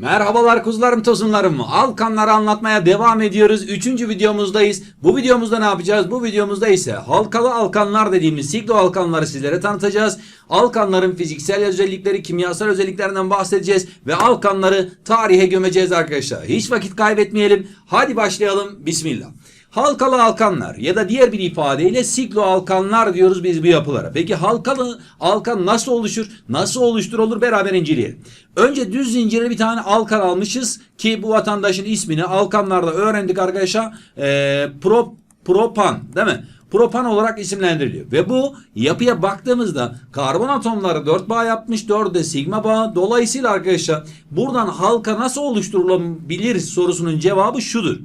Merhabalar kuzularım tosunlarım. Alkanları anlatmaya devam ediyoruz. Üçüncü videomuzdayız. Bu videomuzda ne yapacağız? Bu videomuzda ise halkalı alkanlar dediğimiz siglo alkanları sizlere tanıtacağız. Alkanların fiziksel özellikleri, kimyasal özelliklerinden bahsedeceğiz. Ve alkanları tarihe gömeceğiz arkadaşlar. Hiç vakit kaybetmeyelim. Hadi başlayalım. Bismillah. Halkalı alkanlar ya da diğer bir ifadeyle siklo alkanlar diyoruz biz bu yapılara. Peki halkalı alkan nasıl oluşur? Nasıl oluşturulur? Beraber inceleyelim. Önce düz zincirli bir tane alkan almışız ki bu vatandaşın ismini alkanlarda öğrendik arkadaşlar. Ee, pro, propan değil mi? Propan olarak isimlendiriliyor. Ve bu yapıya baktığımızda karbon atomları 4 bağ yapmış 4 de sigma bağ. Dolayısıyla arkadaşlar buradan halka nasıl oluşturulabilir sorusunun cevabı şudur.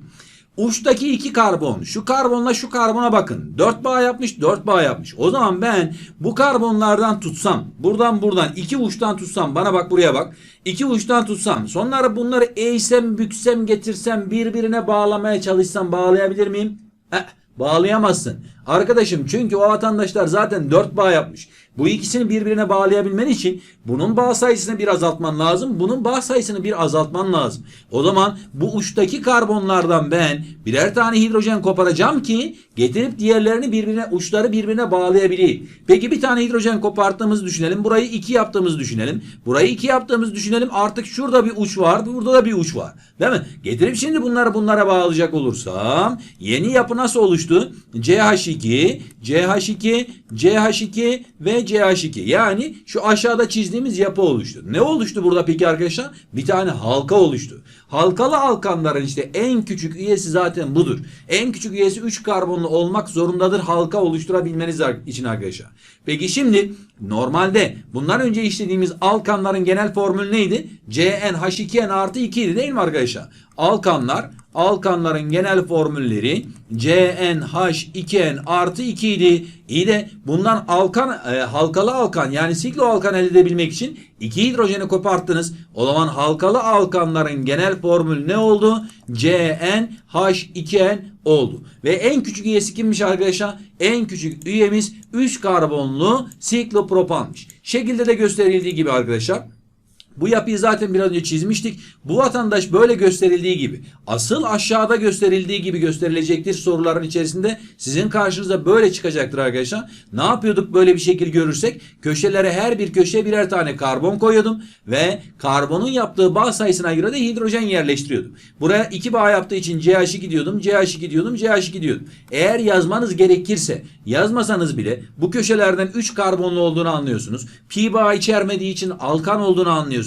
Uçtaki iki karbon şu karbonla şu karbona bakın. 4 bağ yapmış 4 bağ yapmış. O zaman ben bu karbonlardan tutsam buradan buradan iki uçtan tutsam bana bak buraya bak. iki uçtan tutsam sonları bunları eğsem büksem getirsem birbirine bağlamaya çalışsam bağlayabilir miyim? Eh, bağlayamazsın. Arkadaşım çünkü o vatandaşlar zaten 4 bağ yapmış. Bu ikisini birbirine bağlayabilmen için bunun bağ sayısını bir azaltman lazım. Bunun bağ sayısını bir azaltman lazım. O zaman bu uçtaki karbonlardan ben birer tane hidrojen koparacağım ki getirip diğerlerini birbirine uçları birbirine bağlayabileyim. Peki bir tane hidrojen koparttığımızı düşünelim. Burayı 2 yaptığımızı düşünelim. Burayı 2 yaptığımızı düşünelim. Artık şurada bir uç var. Burada da bir uç var. Değil mi? Getirip şimdi bunları bunlara bağlayacak olursam yeni yapı nasıl oluştu? CH2, CH2, CH2 ve CH2. Yani şu aşağıda çizdiğimiz yapı oluştu. Ne oluştu burada peki arkadaşlar? Bir tane halka oluştu. Halkalı alkanların işte en küçük üyesi zaten budur. En küçük üyesi 3 karbonlu olmak zorundadır halka oluşturabilmeniz için arkadaşlar. Peki şimdi normalde bundan önce işlediğimiz alkanların genel formülü neydi? CnH2n artı 2 idi değil mi arkadaşlar? Alkanlar alkanların genel formülleri CnH2n artı 2 idi. İyi de bundan alkan e, halkalı alkan yani siklo alkan elde edebilmek için iki hidrojeni koparttınız. O zaman halkalı alkanların genel formülü ne oldu? CnH2n oldu. Ve en küçük üyesi kimmiş arkadaşlar? En küçük üyemiz 3 karbonlu siklopropanmış. Şekilde de gösterildiği gibi arkadaşlar. Bu yapıyı zaten biraz önce çizmiştik. Bu vatandaş böyle gösterildiği gibi asıl aşağıda gösterildiği gibi gösterilecektir soruların içerisinde. Sizin karşınıza böyle çıkacaktır arkadaşlar. Ne yapıyorduk böyle bir şekil görürsek? Köşelere her bir köşeye birer tane karbon koyuyordum ve karbonun yaptığı bağ sayısına göre de hidrojen yerleştiriyordum. Buraya 2 bağ yaptığı için CH2 diyordum, CH2 diyordum, CH2 diyordum. Eğer yazmanız gerekirse yazmasanız bile bu köşelerden 3 karbonlu olduğunu anlıyorsunuz. Pi bağ içermediği için alkan olduğunu anlıyorsunuz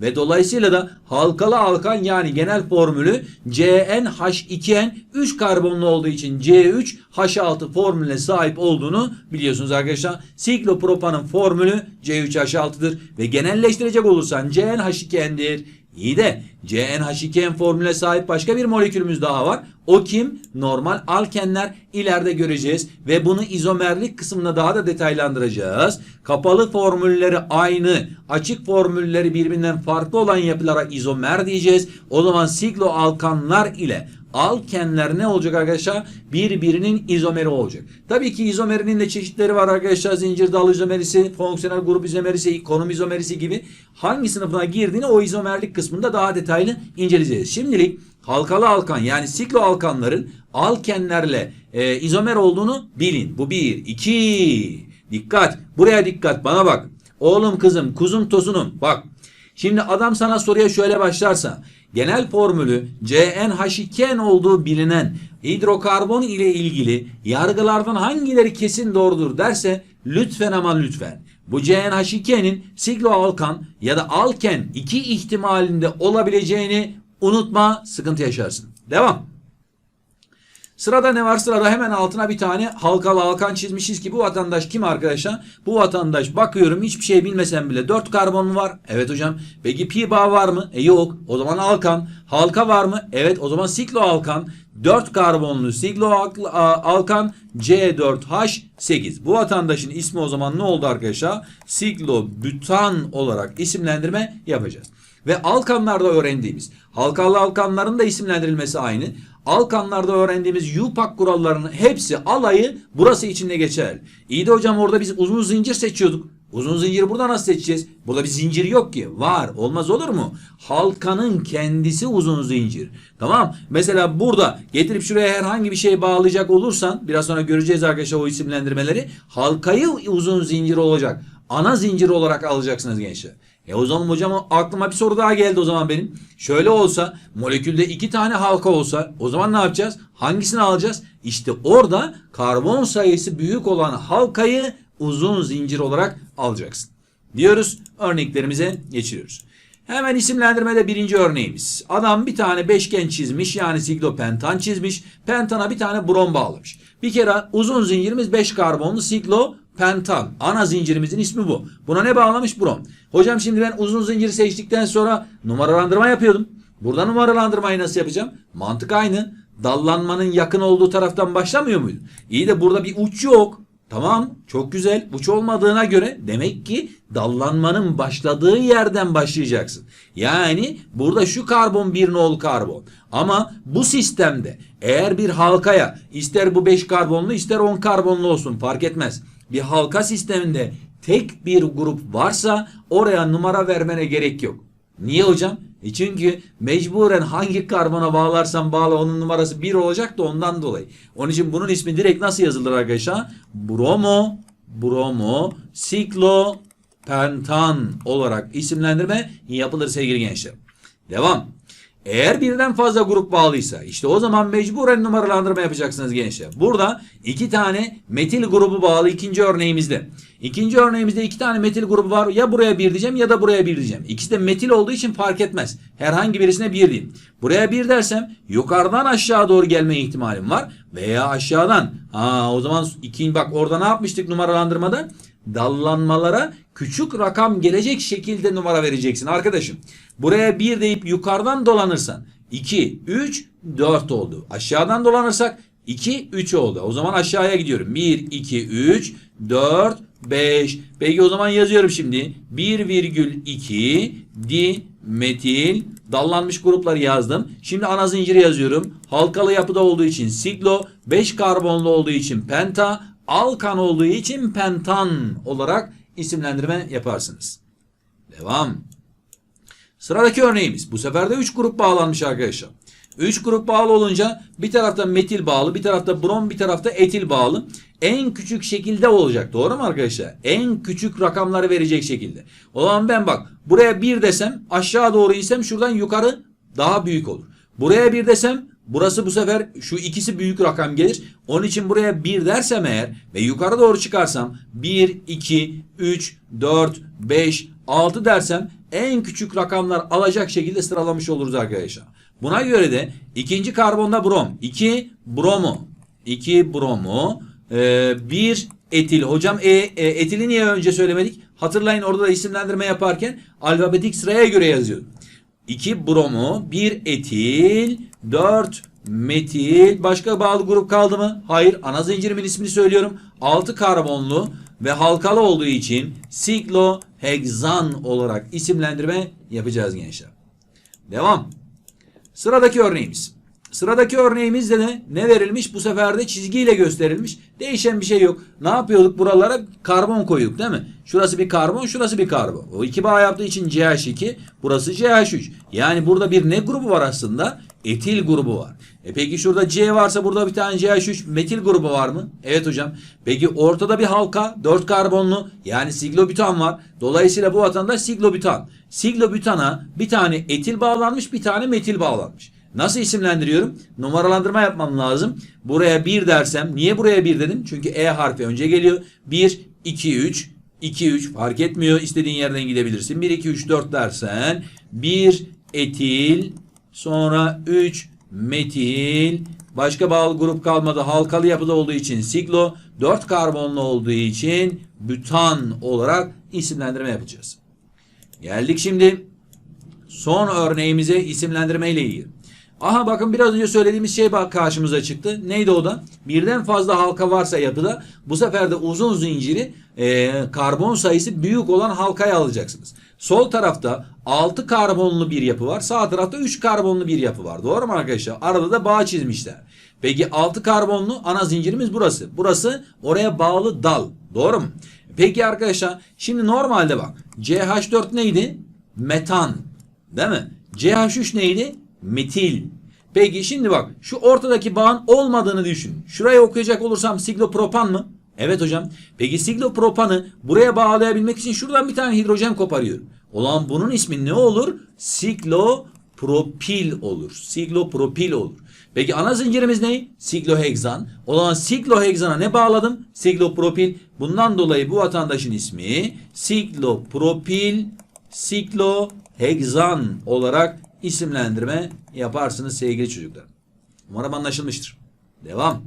ve dolayısıyla da halkalı alkan yani genel formülü CnH2n 3 karbonlu olduğu için C3H6 formülüne sahip olduğunu biliyorsunuz arkadaşlar. Siklopropanın formülü C3H6'dır ve genelleştirecek olursan CnH2n'dir. İyi de CnH2n formüle sahip başka bir molekülümüz daha var. O kim? Normal alkenler ileride göreceğiz ve bunu izomerlik kısmında daha da detaylandıracağız. Kapalı formülleri aynı, açık formülleri birbirinden farklı olan yapılara izomer diyeceğiz. O zaman siglo alkanlar ile alkenler ne olacak arkadaşlar? Birbirinin izomeri olacak. Tabii ki izomerinin de çeşitleri var arkadaşlar. Zincir dal izomerisi, fonksiyonel grup izomerisi, konum izomerisi gibi. Hangi sınıfına girdiğini o izomerlik kısmında daha detaylı inceleyeceğiz. Şimdilik halkalı alkan yani siklo alkanların alkenlerle e, izomer olduğunu bilin. Bu bir. iki. Dikkat. Buraya dikkat. Bana bak. Oğlum kızım, kuzum tosunum. Bak. Şimdi adam sana soruya şöyle başlarsa genel formülü CnH2n olduğu bilinen hidrokarbon ile ilgili yargılardan hangileri kesin doğrudur derse lütfen ama lütfen bu CnH2n'in siglo alkan ya da alken iki ihtimalinde olabileceğini unutma sıkıntı yaşarsın. Devam. Sırada ne var? Sırada hemen altına bir tane halkalı halkan çizmişiz ki bu vatandaş kim arkadaşlar? Bu vatandaş bakıyorum hiçbir şey bilmesem bile 4 karbon var? Evet hocam. Peki pi bağ var mı? E yok. O zaman alkan. Halka var mı? Evet o zaman siklo alkan. 4 karbonlu siglo alkan C4H8. Bu vatandaşın ismi o zaman ne oldu arkadaşlar? Siglo butan olarak isimlendirme yapacağız. Ve alkanlarda öğrendiğimiz halkalı alkanların da isimlendirilmesi aynı. Alkanlarda öğrendiğimiz UPAC kurallarının hepsi alayı burası içinde geçer. İyi de hocam orada biz uzun zincir seçiyorduk. Uzun zinciri burada nasıl seçeceğiz? Burada bir zincir yok ki. Var. Olmaz olur mu? Halkanın kendisi uzun zincir. Tamam. Mesela burada getirip şuraya herhangi bir şey bağlayacak olursan biraz sonra göreceğiz arkadaşlar o isimlendirmeleri. Halkayı uzun zincir olacak. Ana zincir olarak alacaksınız gençler. E o zaman hocam aklıma bir soru daha geldi o zaman benim. Şöyle olsa molekülde iki tane halka olsa o zaman ne yapacağız? Hangisini alacağız? İşte orada karbon sayısı büyük olan halkayı uzun zincir olarak alacaksın. Diyoruz örneklerimize geçiriyoruz. Hemen isimlendirmede birinci örneğimiz. Adam bir tane beşgen çizmiş yani siklopentan çizmiş. Pentana bir tane brom bağlamış. Bir kere uzun zincirimiz 5 karbonlu siklopentan. Ana zincirimizin ismi bu. Buna ne bağlamış? Brom. Hocam şimdi ben uzun zinciri seçtikten sonra numaralandırma yapıyordum. Burada numaralandırmayı nasıl yapacağım? Mantık aynı. Dallanmanın yakın olduğu taraftan başlamıyor muydu? İyi de burada bir uç yok. Tamam çok güzel. Uç olmadığına göre demek ki dallanmanın başladığı yerden başlayacaksın. Yani burada şu karbon bir nol karbon. Ama bu sistemde eğer bir halkaya ister bu 5 karbonlu ister 10 karbonlu olsun fark etmez. Bir halka sisteminde tek bir grup varsa oraya numara vermene gerek yok. Niye hocam? E çünkü mecburen hangi karbona bağlarsan bağla onun numarası 1 olacak da ondan dolayı. Onun için bunun ismi direkt nasıl yazılır arkadaşlar? Bromo, bromo, siklo, pentan olarak isimlendirme yapılır sevgili gençler. Devam. Eğer birden fazla grup bağlıysa işte o zaman mecburen numaralandırma yapacaksınız gençler. Burada iki tane metil grubu bağlı ikinci örneğimizde. İkinci örneğimizde iki tane metil grubu var. Ya buraya bir diyeceğim ya da buraya bir diyeceğim. İkisi de metil olduğu için fark etmez. Herhangi birisine bir diyeyim. Buraya bir dersem yukarıdan aşağı doğru gelme ihtimalim var. Veya aşağıdan. Ha, o zaman ikinci bak orada ne yapmıştık numaralandırmada? Dallanmalara küçük rakam gelecek şekilde numara vereceksin arkadaşım. Buraya 1 deyip yukarıdan dolanırsan 2, 3, 4 oldu. Aşağıdan dolanırsak 2, 3 oldu. O zaman aşağıya gidiyorum. 1, 2, 3, 4, 5. Peki o zaman yazıyorum şimdi. 1,2 dimetil dallanmış grupları yazdım. Şimdi ana zinciri yazıyorum. Halkalı yapıda olduğu için siklo, 5 karbonlu olduğu için penta, alkan olduğu için pentan olarak isimlendirme yaparsınız. Devam. Sıradaki örneğimiz. Bu sefer de 3 grup bağlanmış arkadaşlar. 3 grup bağlı olunca bir tarafta metil bağlı, bir tarafta brom, bir tarafta etil bağlı. En küçük şekilde olacak. Doğru mu arkadaşlar? En küçük rakamları verecek şekilde. O zaman ben bak buraya 1 desem aşağı doğru insem şuradan yukarı daha büyük olur. Buraya 1 desem burası bu sefer şu ikisi büyük rakam gelir. Onun için buraya 1 dersem eğer ve yukarı doğru çıkarsam 1, 2, 3, 4, 5, 6 dersem en küçük rakamlar alacak şekilde sıralamış oluruz arkadaşlar. Buna göre de ikinci karbonda brom. 2 bromo. 2 bromo. 1 etil. Hocam e, e, etili niye önce söylemedik? Hatırlayın orada da isimlendirme yaparken alfabetik sıraya göre yazıyordum. 2 bromo, 1 etil, 4 metil. Başka bağlı grup kaldı mı? Hayır. Ana zincirimin ismini söylüyorum. 6 karbonlu ve halkalı olduğu için sikloheksan olarak isimlendirme yapacağız gençler. Devam. Sıradaki örneğimiz. Sıradaki örneğimizde de ne verilmiş? Bu sefer de çizgiyle gösterilmiş. Değişen bir şey yok. Ne yapıyorduk? Buralara karbon koyduk değil mi? Şurası bir karbon, şurası bir karbon. O iki bağ yaptığı için CH2, burası CH3. Yani burada bir ne grubu var aslında? Etil grubu var. E peki şurada C varsa burada bir tane CH3 metil grubu var mı? Evet hocam. Peki ortada bir halka 4 karbonlu yani siglobutan var. Dolayısıyla bu vatandaş siglobutan. Siglobutana bir tane etil bağlanmış bir tane metil bağlanmış. Nasıl isimlendiriyorum? Numaralandırma yapmam lazım. Buraya 1 dersem niye buraya 1 dedim? Çünkü E harfi önce geliyor. 1, 2, 3, 2, 3 fark etmiyor. İstediğin yerden gidebilirsin. 1, 2, 3, 4 dersen 1 etil sonra 3 metil başka bağlı grup kalmadı. Halkalı yapıda olduğu için siglo 4 karbonlu olduğu için bütan olarak isimlendirme yapacağız. Geldik şimdi son örneğimize isimlendirme ile ilgili. Aha bakın biraz önce söylediğimiz şey bak karşımıza çıktı. Neydi o da? Birden fazla halka varsa yapıda bu sefer de uzun zinciri e, karbon sayısı büyük olan halkaya alacaksınız. Sol tarafta 6 karbonlu bir yapı var. Sağ tarafta 3 karbonlu bir yapı var. Doğru mu arkadaşlar? Arada da bağ çizmişler. Peki 6 karbonlu ana zincirimiz burası. Burası oraya bağlı dal. Doğru mu? Peki arkadaşlar şimdi normalde bak CH4 neydi? Metan. Değil mi? CH3 neydi? Metil. Peki şimdi bak şu ortadaki bağın olmadığını düşün. Şuraya okuyacak olursam siklopropan mı? Evet hocam. Peki siklopropanı buraya bağlayabilmek için şuradan bir tane hidrojen koparıyorum. Olan bunun ismi ne olur? Siklopropil olur. Siklopropil olur. Peki ana zincirimiz ne? Sikloheksan. O zaman siklohekzana ne bağladım? Siklopropil. Bundan dolayı bu vatandaşın ismi siklopropil sikloheksan olarak isimlendirme yaparsınız sevgili çocuklar. Umarım anlaşılmıştır. Devam.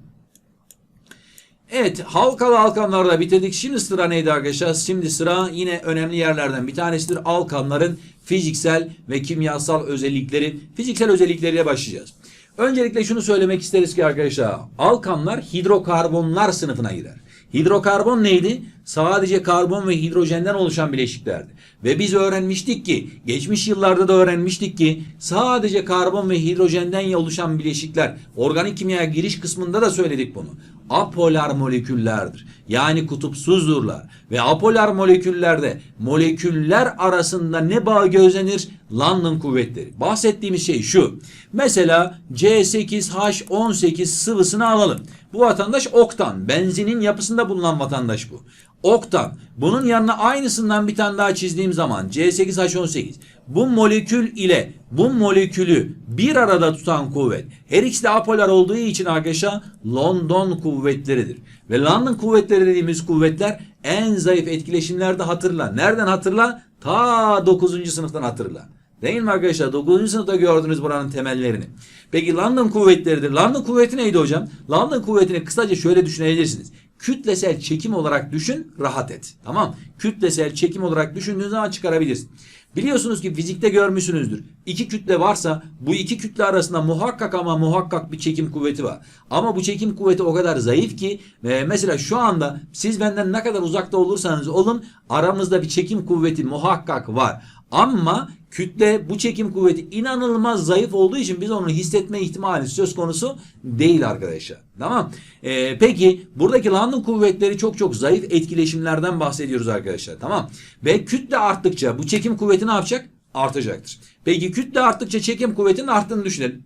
Evet halkalı halkanlarda bitirdik. Şimdi sıra neydi arkadaşlar? Şimdi sıra yine önemli yerlerden bir tanesidir. Alkanların fiziksel ve kimyasal özellikleri. Fiziksel özellikleriyle başlayacağız. Öncelikle şunu söylemek isteriz ki arkadaşlar. Alkanlar hidrokarbonlar sınıfına girer. Hidrokarbon neydi? Sadece karbon ve hidrojenden oluşan bileşiklerdi. Ve biz öğrenmiştik ki, geçmiş yıllarda da öğrenmiştik ki sadece karbon ve hidrojenden oluşan bileşikler, organik kimya giriş kısmında da söyledik bunu. Apolar moleküllerdir. Yani kutupsuzdurlar. Ve apolar moleküllerde moleküller arasında ne bağ gözlenir? London kuvvetleri. Bahsettiğimiz şey şu. Mesela C8H18 sıvısını alalım. Bu vatandaş oktan. Benzinin yapısında bulunan vatandaş bu. Oktan. Bunun yanına aynısından bir tane daha çizdiğim zaman C8H18. Bu molekül ile bu molekülü bir arada tutan kuvvet. Her ikisi de apolar olduğu için arkadaşlar London kuvvetleridir. Ve London kuvvetleri dediğimiz kuvvetler en zayıf etkileşimlerde hatırla. Nereden hatırla? Ta 9. sınıftan hatırla. Değil mi arkadaşlar? 9. sınıfta gördünüz buranın temellerini. Peki London kuvvetleridir. London kuvveti neydi hocam? London kuvvetini kısaca şöyle düşünebilirsiniz. Kütlesel çekim olarak düşün, rahat et. Tamam? Kütlesel çekim olarak düşündüğün zaman çıkarabilirsin. Biliyorsunuz ki fizikte görmüşsünüzdür. İki kütle varsa bu iki kütle arasında muhakkak ama muhakkak bir çekim kuvveti var. Ama bu çekim kuvveti o kadar zayıf ki e, mesela şu anda siz benden ne kadar uzakta olursanız olun aramızda bir çekim kuvveti muhakkak var. Ama kütle bu çekim kuvveti inanılmaz zayıf olduğu için biz onu hissetme ihtimali söz konusu değil arkadaşlar. Tamam. Ee, peki buradaki London kuvvetleri çok çok zayıf etkileşimlerden bahsediyoruz arkadaşlar. Tamam. Ve kütle arttıkça bu çekim kuvveti ne yapacak? Artacaktır. Peki kütle arttıkça çekim kuvvetinin arttığını düşünelim.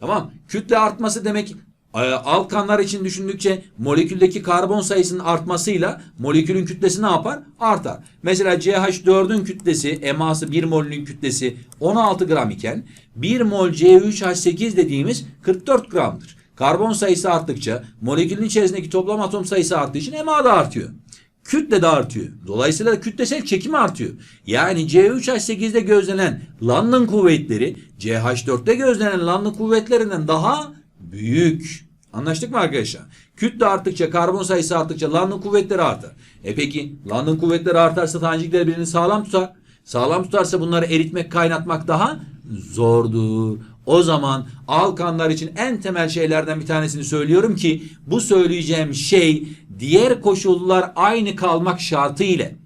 Tamam. Kütle artması demek e, alkanlar için düşündükçe moleküldeki karbon sayısının artmasıyla molekülün kütlesi ne yapar? Artar. Mesela CH4'ün kütlesi, eması 1 molünün kütlesi 16 gram iken 1 mol C3H8 dediğimiz 44 gramdır. Karbon sayısı arttıkça molekülün içerisindeki toplam atom sayısı arttığı için ema da artıyor. Kütle de artıyor. Dolayısıyla kütlesel çekim artıyor. Yani C3H8'de gözlenen London kuvvetleri CH4'te gözlenen London kuvvetlerinden daha büyük. Anlaştık mı arkadaşlar? Kütle arttıkça, karbon sayısı arttıkça London kuvvetleri artar. E peki London kuvvetleri artarsa tanecikler birbirini sağlam tutar. Sağlam tutarsa bunları eritmek, kaynatmak daha zordur. O zaman alkanlar için en temel şeylerden bir tanesini söylüyorum ki bu söyleyeceğim şey diğer koşullar aynı kalmak şartı ile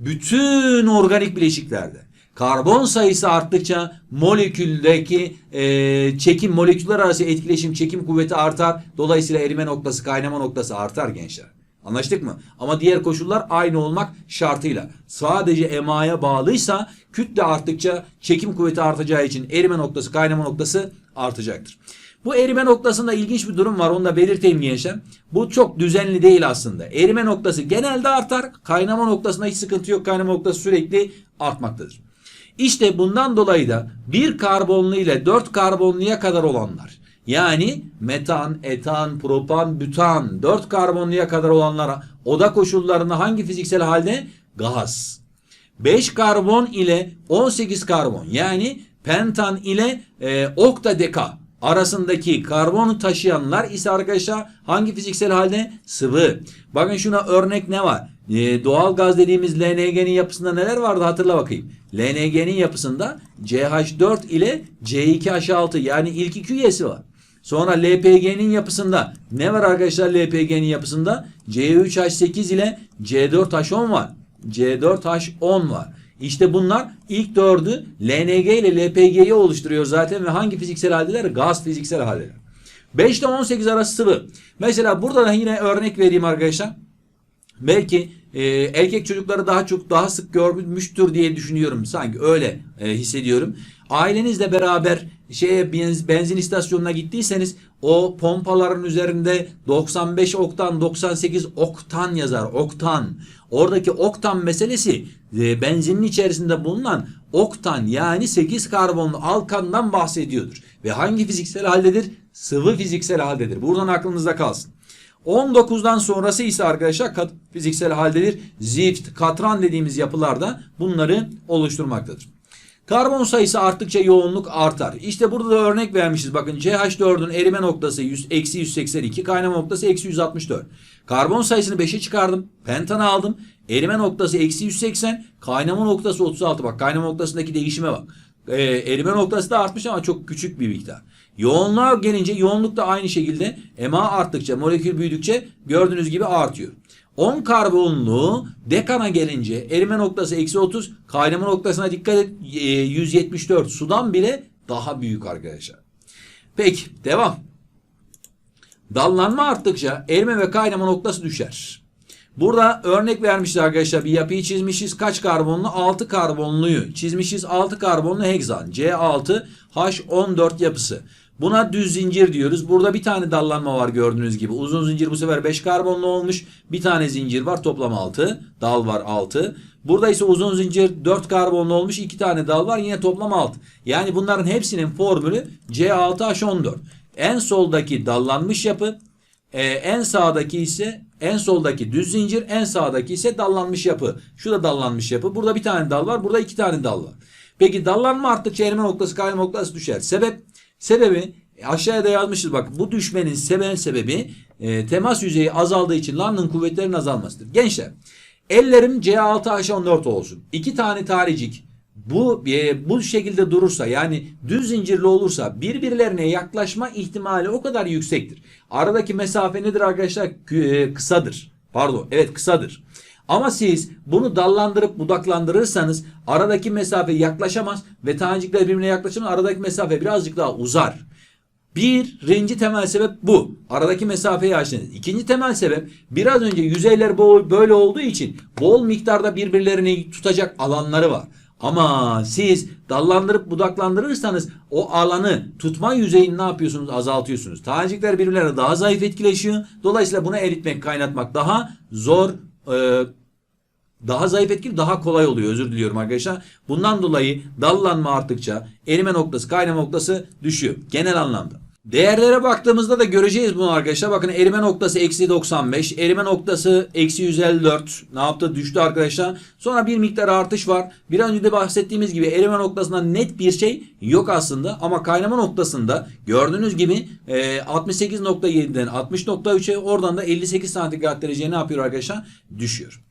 bütün organik bileşiklerde karbon sayısı arttıkça moleküldeki e, çekim moleküller arası etkileşim çekim kuvveti artar. Dolayısıyla erime noktası kaynama noktası artar gençler. Anlaştık mı? Ama diğer koşullar aynı olmak şartıyla. Sadece emaya bağlıysa kütle arttıkça çekim kuvveti artacağı için erime noktası kaynama noktası artacaktır. Bu erime noktasında ilginç bir durum var. Onu da belirteyim gençler. Bu çok düzenli değil aslında. Erime noktası genelde artar. Kaynama noktasında hiç sıkıntı yok. Kaynama noktası sürekli artmaktadır. İşte bundan dolayı da bir karbonlu ile dört karbonluya kadar olanlar yani metan, etan, propan, bütan dört karbonluya kadar olanlara oda koşullarında hangi fiziksel halde? Gaz. 5 karbon ile 18 karbon yani pentan ile e, oktadeka arasındaki karbonu taşıyanlar ise arkadaşlar hangi fiziksel halde? Sıvı. Bakın şuna örnek ne var? Ee, doğal gaz dediğimiz LNG'nin yapısında neler vardı hatırla bakayım. LNG'nin yapısında CH4 ile C2H6 yani ilk iki üyesi var. Sonra LPG'nin yapısında ne var arkadaşlar LPG'nin yapısında? C3H8 ile C4H10 var. C4H10 var. İşte bunlar ilk dördü LNG ile LPG'yi oluşturuyor zaten ve hangi fiziksel haldeler? Gaz fiziksel haldeler. 5 ile 18 arası sıvı. Mesela burada da yine örnek vereyim arkadaşlar. Belki e, erkek çocukları daha çok daha sık görmüştür diye düşünüyorum. Sanki öyle e, hissediyorum. Ailenizle beraber şeye benz- benzin istasyonuna gittiyseniz o pompaların üzerinde 95 oktan 98 oktan yazar. Oktan. Oradaki oktan meselesi e, benzinin içerisinde bulunan oktan yani 8 karbonlu alkandan bahsediyordur. Ve hangi fiziksel haldedir? Sıvı fiziksel haldedir. Buradan aklınızda kalsın. 19'dan sonrası ise arkadaşlar kat, fiziksel haldedir. Zift, katran dediğimiz yapılarda bunları oluşturmaktadır. Karbon sayısı arttıkça yoğunluk artar. İşte burada da örnek vermişiz. Bakın CH4'ün erime noktası 100, eksi 182, kaynama noktası eksi 164. Karbon sayısını 5'e çıkardım. Pentanı aldım. Erime noktası eksi 180, kaynama noktası 36. Bak kaynama noktasındaki değişime bak. Ee, erime noktası da artmış ama çok küçük bir miktar. Yoğunluğa gelince yoğunluk da aynı şekilde ema arttıkça, molekül büyüdükçe gördüğünüz gibi artıyor. 10 karbonlu dekana gelince erime noktası eksi 30, kaynama noktasına dikkat et e, 174 sudan bile daha büyük arkadaşlar. Peki devam. Dallanma arttıkça erime ve kaynama noktası düşer. Burada örnek vermişiz arkadaşlar bir yapıyı çizmişiz. Kaç karbonlu? 6 karbonluyu çizmişiz. 6 karbonlu hegzan. C6 H14 yapısı. Buna düz zincir diyoruz. Burada bir tane dallanma var gördüğünüz gibi. Uzun zincir bu sefer 5 karbonlu olmuş. Bir tane zincir var toplam 6. Dal var 6. Burada ise uzun zincir 4 karbonlu olmuş. 2 tane dal var yine toplam 6. Yani bunların hepsinin formülü C6H14. En soldaki dallanmış yapı. Ee, en sağdaki ise en soldaki düz zincir, en sağdaki ise dallanmış yapı. Şu da dallanmış yapı. Burada bir tane dal var, burada iki tane dal var. Peki dallanma arttıkça erime noktası, kaynama noktası düşer. Sebep? Sebebi aşağıya da yazmışız bak. Bu düşmenin sebep sebebi e, temas yüzeyi azaldığı için London kuvvetlerinin azalmasıdır. Gençler, ellerim C6H14 olsun. İki tane tanecik bu e, bu şekilde durursa yani düz zincirli olursa birbirlerine yaklaşma ihtimali o kadar yüksektir. Aradaki mesafe nedir arkadaşlar? E, kısadır. Pardon. Evet kısadır. Ama siz bunu dallandırıp budaklandırırsanız aradaki mesafe yaklaşamaz ve tanecikler birbirine yaklaşamaz. Aradaki mesafe birazcık daha uzar. Birinci temel sebep bu. Aradaki mesafeyi açtınız. İkinci temel sebep biraz önce yüzeyler böyle olduğu için bol miktarda birbirlerini tutacak alanları var. Ama siz dallandırıp budaklandırırsanız o alanı tutma yüzeyini ne yapıyorsunuz? Azaltıyorsunuz. Tanecikler birbirlerine daha zayıf etkileşiyor. Dolayısıyla bunu eritmek, kaynatmak daha zor e, daha zayıf etkili daha kolay oluyor özür diliyorum arkadaşlar. Bundan dolayı dallanma arttıkça erime noktası kaynama noktası düşüyor genel anlamda. Değerlere baktığımızda da göreceğiz bunu arkadaşlar. Bakın erime noktası eksi 95. Erime noktası eksi 154. Ne yaptı? Düştü arkadaşlar. Sonra bir miktar artış var. Bir önce de bahsettiğimiz gibi erime noktasında net bir şey yok aslında. Ama kaynama noktasında gördüğünüz gibi e, 68.7'den 60.3'e oradan da 58 santigrat dereceye ne yapıyor arkadaşlar? Düşüyor.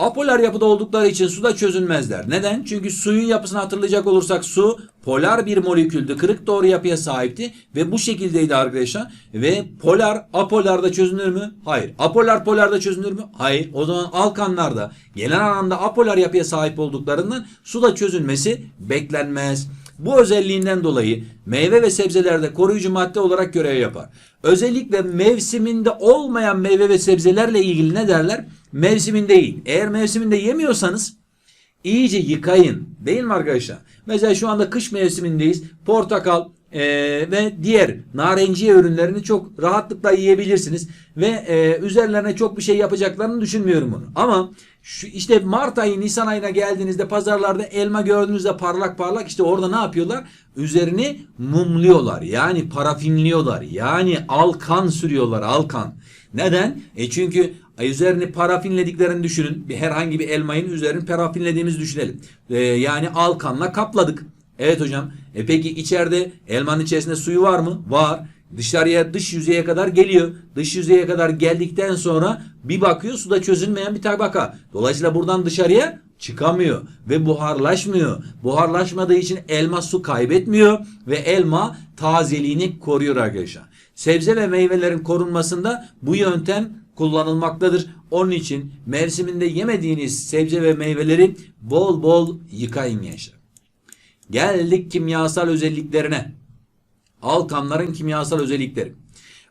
Apolar yapıda oldukları için suda çözünmezler. Neden? Çünkü suyun yapısını hatırlayacak olursak su polar bir moleküldü. Kırık doğru yapıya sahipti ve bu şekildeydi arkadaşlar. Ve polar apolarda çözünür mü? Hayır. Apolar polarda çözünür mü? Hayır. O zaman alkanlarda genel anlamda apolar yapıya sahip olduklarından suda çözünmesi beklenmez. Bu özelliğinden dolayı meyve ve sebzelerde koruyucu madde olarak görev yapar. Özellikle mevsiminde olmayan meyve ve sebzelerle ilgili ne derler? Mevsiminde yiyin. Eğer mevsiminde yemiyorsanız iyice yıkayın. Değil mi arkadaşlar? Mesela şu anda kış mevsimindeyiz. Portakal e, ve diğer narenciye ürünlerini çok rahatlıkla yiyebilirsiniz. Ve e, üzerlerine çok bir şey yapacaklarını düşünmüyorum bunu. Ama şu işte Mart ayı Nisan ayına geldiğinizde pazarlarda elma gördüğünüzde parlak parlak işte orada ne yapıyorlar? Üzerini mumluyorlar. Yani parafinliyorlar. Yani alkan sürüyorlar alkan. Neden? E çünkü üzerini parafinlediklerini düşünün. Bir herhangi bir elmayın üzerini parafinlediğimizi düşünelim. E, yani alkanla kapladık. Evet hocam. E peki içeride elmanın içerisinde suyu var mı? Var. Dışarıya dış yüzeye kadar geliyor. Dış yüzeye kadar geldikten sonra bir bakıyor suda çözülmeyen bir tabaka. Dolayısıyla buradan dışarıya çıkamıyor ve buharlaşmıyor. Buharlaşmadığı için elma su kaybetmiyor ve elma tazeliğini koruyor arkadaşlar. Sebze ve meyvelerin korunmasında bu yöntem kullanılmaktadır. Onun için mevsiminde yemediğiniz sebze ve meyveleri bol bol yıkayın gençler. Geldik kimyasal özelliklerine. Alkanların kimyasal özellikleri.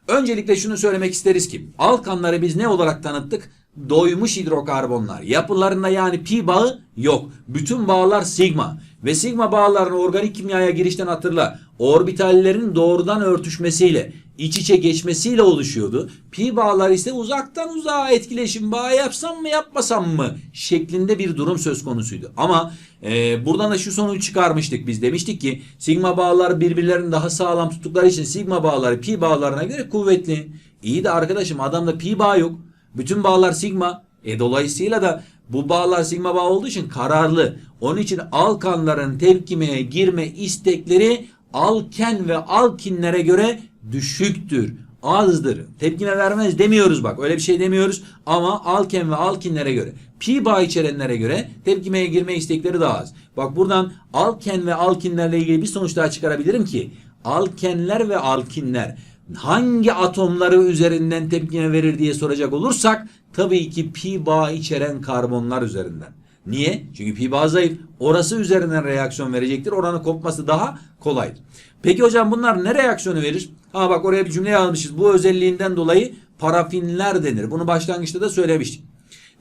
Öncelikle şunu söylemek isteriz ki alkanları biz ne olarak tanıttık? Doymuş hidrokarbonlar. Yapılarında yani pi bağı yok. Bütün bağlar sigma. Ve sigma bağlarını organik kimyaya girişten hatırla. Orbitallerin doğrudan örtüşmesiyle, iç içe geçmesiyle oluşuyordu. Pi bağlar ise uzaktan uzağa etkileşim bağı yapsam mı yapmasam mı şeklinde bir durum söz konusuydu. Ama e, buradan da şu sonucu çıkarmıştık biz. Demiştik ki sigma bağlar birbirlerini daha sağlam tuttukları için sigma bağları pi bağlarına göre kuvvetli. İyi de arkadaşım adamda pi bağı yok. Bütün bağlar sigma. E dolayısıyla da bu bağlar sigma bağ olduğu için kararlı. Onun için alkanların tepkimeye girme istekleri alken ve alkinlere göre düşüktür. Azdır. Tepkime vermez demiyoruz bak. Öyle bir şey demiyoruz. Ama alken ve alkinlere göre. Pi bağ içerenlere göre tepkimeye girme istekleri daha az. Bak buradan alken ve alkinlerle ilgili bir sonuç daha çıkarabilirim ki alkenler ve alkinler hangi atomları üzerinden tepkime verir diye soracak olursak tabii ki pi bağ içeren karbonlar üzerinden. Niye? Çünkü pi bağ zayıf. Orası üzerinden reaksiyon verecektir. Oranın kopması daha kolaydır. Peki hocam bunlar ne reaksiyonu verir? Ha bak oraya bir cümle yazmışız. Bu özelliğinden dolayı parafinler denir. Bunu başlangıçta da söylemiştik.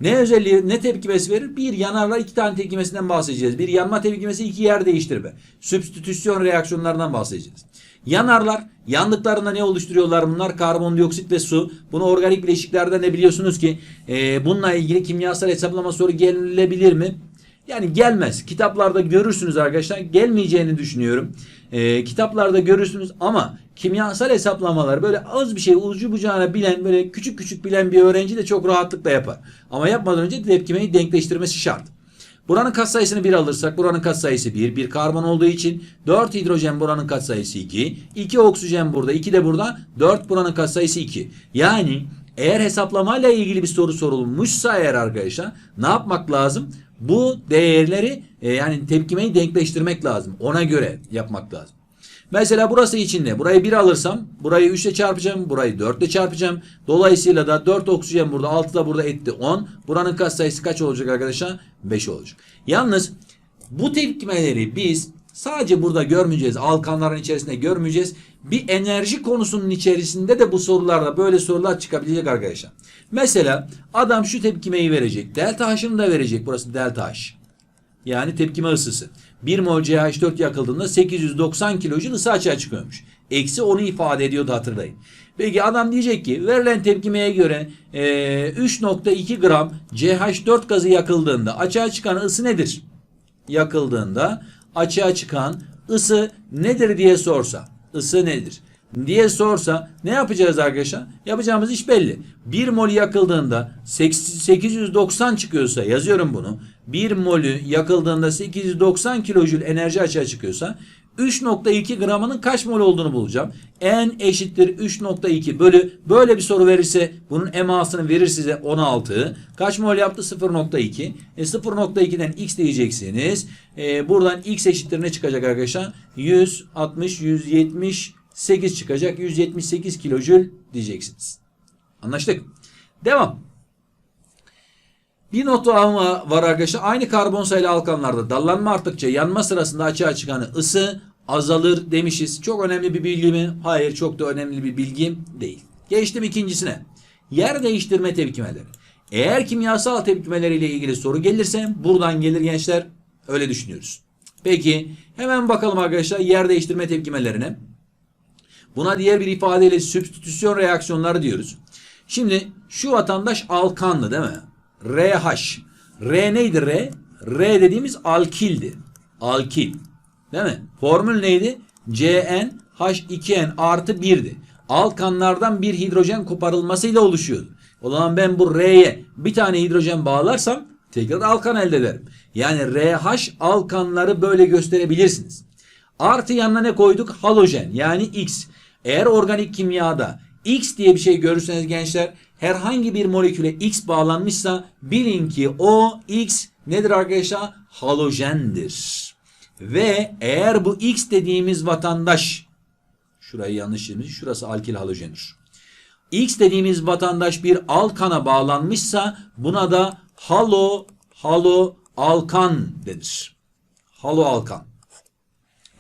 Ne özelliği, ne tepkimesi verir? Bir yanarlar iki tane tepkimesinden bahsedeceğiz. Bir yanma tepkimesi iki yer değiştirme. Sübstitüsyon reaksiyonlarından bahsedeceğiz. Yanarlar. Yandıklarında ne oluşturuyorlar bunlar? Karbondioksit ve su. Bunu organik bileşiklerde ne biliyorsunuz ki e, bununla ilgili kimyasal hesaplama soru gelebilir mi? Yani gelmez. Kitaplarda görürsünüz arkadaşlar. Gelmeyeceğini düşünüyorum. E, kitaplarda görürsünüz ama kimyasal hesaplamalar böyle az bir şey ucu bucağına bilen böyle küçük küçük bilen bir öğrenci de çok rahatlıkla yapar. Ama yapmadan önce tepkimeyi denkleştirmesi şart. Buranın katsayısını 1 alırsak buranın katsayısı 1. Bir karbon olduğu için 4 hidrojen buranın katsayısı 2. 2 oksijen burada 2 de burada 4 buranın katsayısı 2. Yani eğer hesaplamayla ilgili bir soru sorulmuşsa eğer arkadaşlar ne yapmak lazım? Bu değerleri e, yani tepkimeyi denkleştirmek lazım. Ona göre yapmak lazım. Mesela burası için ne? Burayı 1 alırsam burayı 3 ile çarpacağım. Burayı 4 ile çarpacağım. Dolayısıyla da 4 oksijen burada 6 da burada etti 10. Buranın katsayısı kaç olacak arkadaşlar? 5 olacak. Yalnız bu tepkimeleri biz sadece burada görmeyeceğiz. Alkanların içerisinde görmeyeceğiz. Bir enerji konusunun içerisinde de bu sorularda böyle sorular çıkabilecek arkadaşlar. Mesela adam şu tepkimeyi verecek. Delta H'ını da verecek. Burası delta H. Yani tepkime ısısı. 1 mol CH4 yakıldığında 890 kilojül ısı açığa çıkıyormuş. Eksi onu ifade ediyordu hatırlayın. Peki adam diyecek ki verilen tepkimeye göre e, 3.2 gram CH4 gazı yakıldığında açığa çıkan ısı nedir? Yakıldığında açığa çıkan ısı nedir diye sorsa. ısı nedir? Diye sorsa ne yapacağız arkadaşlar? Yapacağımız iş belli. 1 mol yakıldığında 890 çıkıyorsa yazıyorum bunu. 1 molü yakıldığında 890 kilojül enerji açığa çıkıyorsa 3.2 gramının kaç mol olduğunu bulacağım. N eşittir 3.2 bölü böyle bir soru verirse bunun emasını verir size 16. Kaç mol yaptı? 0.2. E 0.2'den x diyeceksiniz. E, buradan x eşittir ne çıkacak arkadaşlar? 160, 170, 8 çıkacak. 178 kilojül diyeceksiniz. Anlaştık. Devam. Bir not daha var arkadaşlar. Aynı karbon sayılı alkanlarda dallanma arttıkça yanma sırasında açığa çıkan ısı azalır demişiz. Çok önemli bir bilgi mi? Hayır çok da önemli bir bilgi değil. Geçtim ikincisine. Yer değiştirme tepkimeleri. Eğer kimyasal tepkimeleriyle ilgili soru gelirse buradan gelir gençler. Öyle düşünüyoruz. Peki hemen bakalım arkadaşlar yer değiştirme tepkimelerine. Buna diğer bir ifadeyle sübstitüsyon reaksiyonları diyoruz. Şimdi şu vatandaş alkanlı değil mi? RH. R neydi R? R dediğimiz alkildi. Alkil. Değil mi? Formül neydi? CN H2N artı 1'di. Alkanlardan bir hidrojen koparılmasıyla oluşuyordu. O zaman ben bu R'ye bir tane hidrojen bağlarsam tekrar alkan elde ederim. Yani RH alkanları böyle gösterebilirsiniz. Artı yanına ne koyduk? Halojen yani X. Eğer organik kimyada X diye bir şey görürseniz gençler herhangi bir moleküle X bağlanmışsa bilin ki o X nedir arkadaşlar? Halojendir. Ve eğer bu X dediğimiz vatandaş şurayı yanlış yemiş. Şurası alkil halojendir. X dediğimiz vatandaş bir alkana bağlanmışsa buna da halo halo alkan denir. Halo alkan.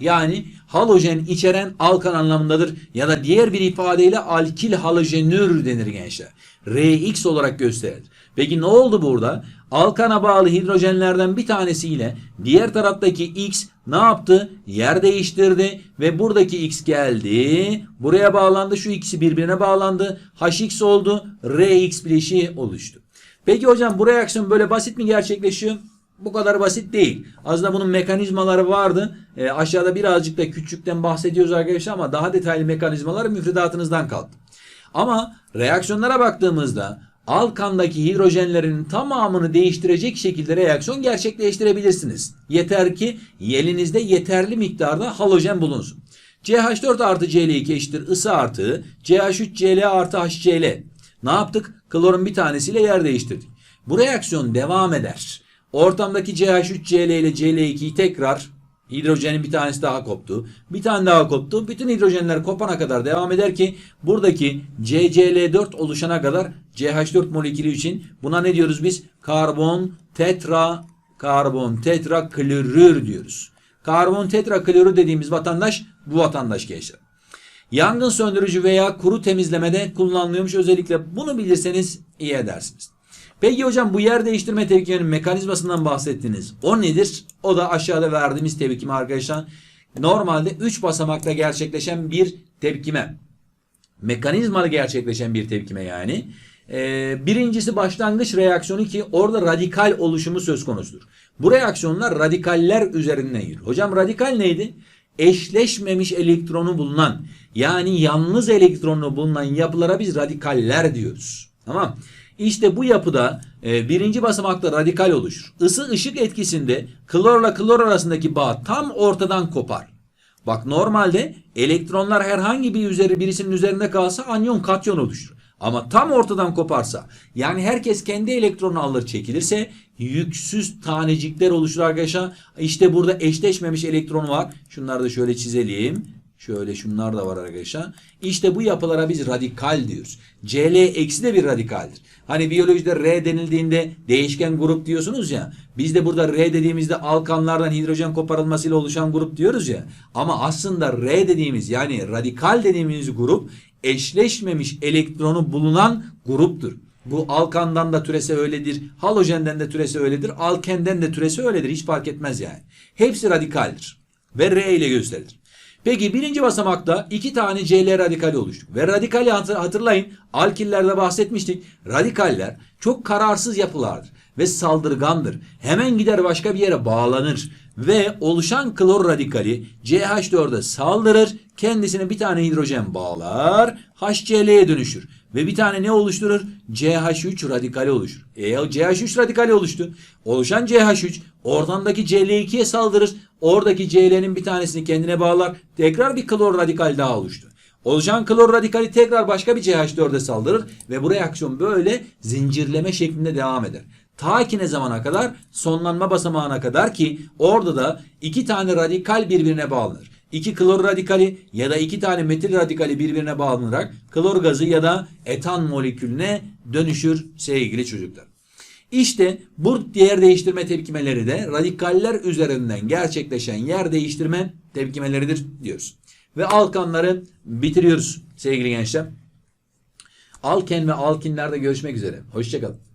Yani halojen içeren alkan anlamındadır ya da diğer bir ifadeyle alkil halojenür denir gençler. Rx olarak gösterilir. Peki ne oldu burada? Alkana bağlı hidrojenlerden bir tanesiyle diğer taraftaki X ne yaptı? Yer değiştirdi ve buradaki X geldi. Buraya bağlandı. Şu ikisi birbirine bağlandı. HX oldu. Rx bileşiği oluştu. Peki hocam bu reaksiyon böyle basit mi gerçekleşiyor? Bu kadar basit değil. Aslında bunun mekanizmaları vardı. E, aşağıda birazcık da küçükten bahsediyoruz arkadaşlar ama daha detaylı mekanizmaları müfredatınızdan kaldı. Ama reaksiyonlara baktığımızda alkandaki hidrojenlerin tamamını değiştirecek şekilde reaksiyon gerçekleştirebilirsiniz. Yeter ki elinizde yeterli miktarda halojen bulunsun. CH4 artı Cl2 eşittir ısı artı CH3 Cl artı HCl. Ne yaptık? Klorun bir tanesiyle yer değiştirdik. Bu reaksiyon devam eder. Ortamdaki CH3 Cl ile Cl2'yi tekrar hidrojenin bir tanesi daha koptu. Bir tane daha koptu. Bütün hidrojenler kopana kadar devam eder ki buradaki CCl4 oluşana kadar CH4 molekülü için buna ne diyoruz biz? Karbon tetra karbon tetra klorür diyoruz. Karbon tetra klorür dediğimiz vatandaş bu vatandaş gençler. Yangın söndürücü veya kuru temizlemede kullanılıyormuş. Özellikle bunu bilirseniz iyi edersiniz. Peki hocam bu yer değiştirme tepkimenin mekanizmasından bahsettiniz. O nedir? O da aşağıda verdiğimiz tepkime arkadaşlar. Normalde 3 basamakta gerçekleşen bir tepkime. Mekanizmalı gerçekleşen bir tepkime yani. Ee, birincisi başlangıç reaksiyonu ki orada radikal oluşumu söz konusudur. Bu reaksiyonlar radikaller üzerinden yürür. Hocam radikal neydi? Eşleşmemiş elektronu bulunan yani yalnız elektronu bulunan yapılara biz radikaller diyoruz. Tamam İşte bu yapıda e, birinci basamakta radikal oluşur. Isı ışık etkisinde klorla klor arasındaki bağ tam ortadan kopar. Bak normalde elektronlar herhangi bir üzeri birisinin üzerinde kalsa anyon katyon oluşur. Ama tam ortadan koparsa yani herkes kendi elektronu alır çekilirse yüksüz tanecikler oluşur arkadaşlar. İşte burada eşleşmemiş elektron var. Şunları da şöyle çizelim. Şöyle şunlar da var arkadaşlar. İşte bu yapılara biz radikal diyoruz. Cl eksi de bir radikaldir. Hani biyolojide R denildiğinde değişken grup diyorsunuz ya. Biz de burada R dediğimizde alkanlardan hidrojen koparılmasıyla oluşan grup diyoruz ya. Ama aslında R dediğimiz yani radikal dediğimiz grup eşleşmemiş elektronu bulunan gruptur. Bu alkandan da türese öyledir. Halojenden de türese öyledir. Alkenden de türese öyledir. Hiç fark etmez yani. Hepsi radikaldir. Ve R ile gösterilir. Peki birinci basamakta iki tane Cl radikali oluştu. Ve radikali hatırlayın alkillerde bahsetmiştik. Radikaller çok kararsız yapılardır ve saldırgandır. Hemen gider başka bir yere bağlanır ve oluşan klor radikali CH4'e saldırır. Kendisine bir tane hidrojen bağlar. HCl'ye dönüşür. Ve bir tane ne oluşturur? CH3 radikali oluşur. E CH3 radikali oluştu. Oluşan CH3 ortamdaki Cl2'ye saldırır. Oradaki Cl'nin bir tanesini kendine bağlar. Tekrar bir klor radikal daha oluştu. Oluşan klor radikali tekrar başka bir CH4'e saldırır ve bu reaksiyon böyle zincirleme şeklinde devam eder. Ta ki ne zamana kadar? Sonlanma basamağına kadar ki orada da iki tane radikal birbirine bağlanır. İki klor radikali ya da iki tane metil radikali birbirine bağlanarak klor gazı ya da etan molekülüne dönüşür sevgili çocuklar. İşte bu yer değiştirme tepkimeleri de radikaller üzerinden gerçekleşen yer değiştirme tepkimeleridir diyoruz. Ve alkanları bitiriyoruz sevgili gençler. Alken ve alkinlerde görüşmek üzere. Hoşçakalın.